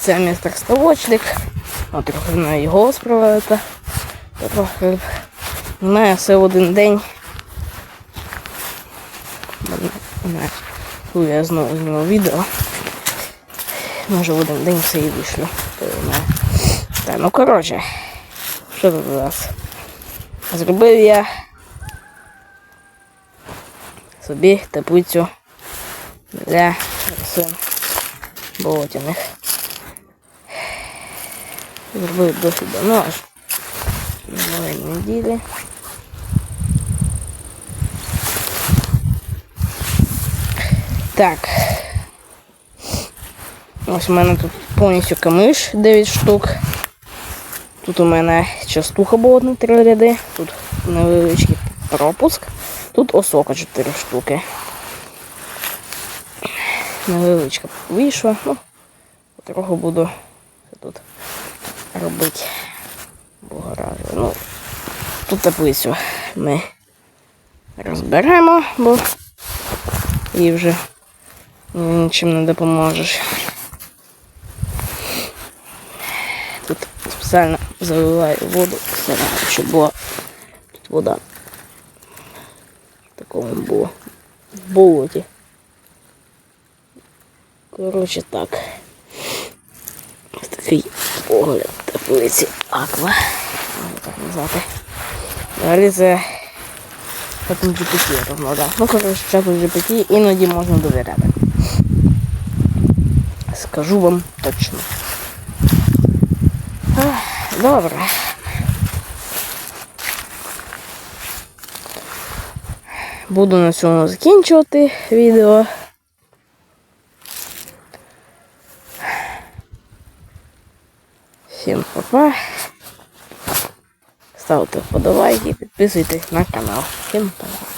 Це містер Ставочник. Трохи на його справити. Трохи не все в один день. Ту я знову знімав відео. Може в один день все і вийшло. Та, ну коротше. Що тут у нас? Зробив я собі теплицю для рослин болотяних. Зробив досить давно аж минулої неділі. Так. Ось у мене тут повністю камиш 9 штук. Тут у мене частуха болотна 3 ряди, тут невеличкий пропуск, тут осока 4 штуки. Невеличка вийшла, ну, трохи буду тут робити. Бога. Ну, тут таблицю ми розберемо, бо їй вже нічим не допоможеш. Тут спеціально заливаю воду, щоб була тут вода. Такому було в болоті. Коротше так. Такий погляд таблиці Аква. Так. Далі це чату GPT розмовляв. Ну, коротше, чату GPT іноді можна довіряти. Скажу вам точно. Добре. Буду на цьому закінчувати відео. Всім па-па. Ставте вподобайки, підписуйтесь на канал. Всім па-па.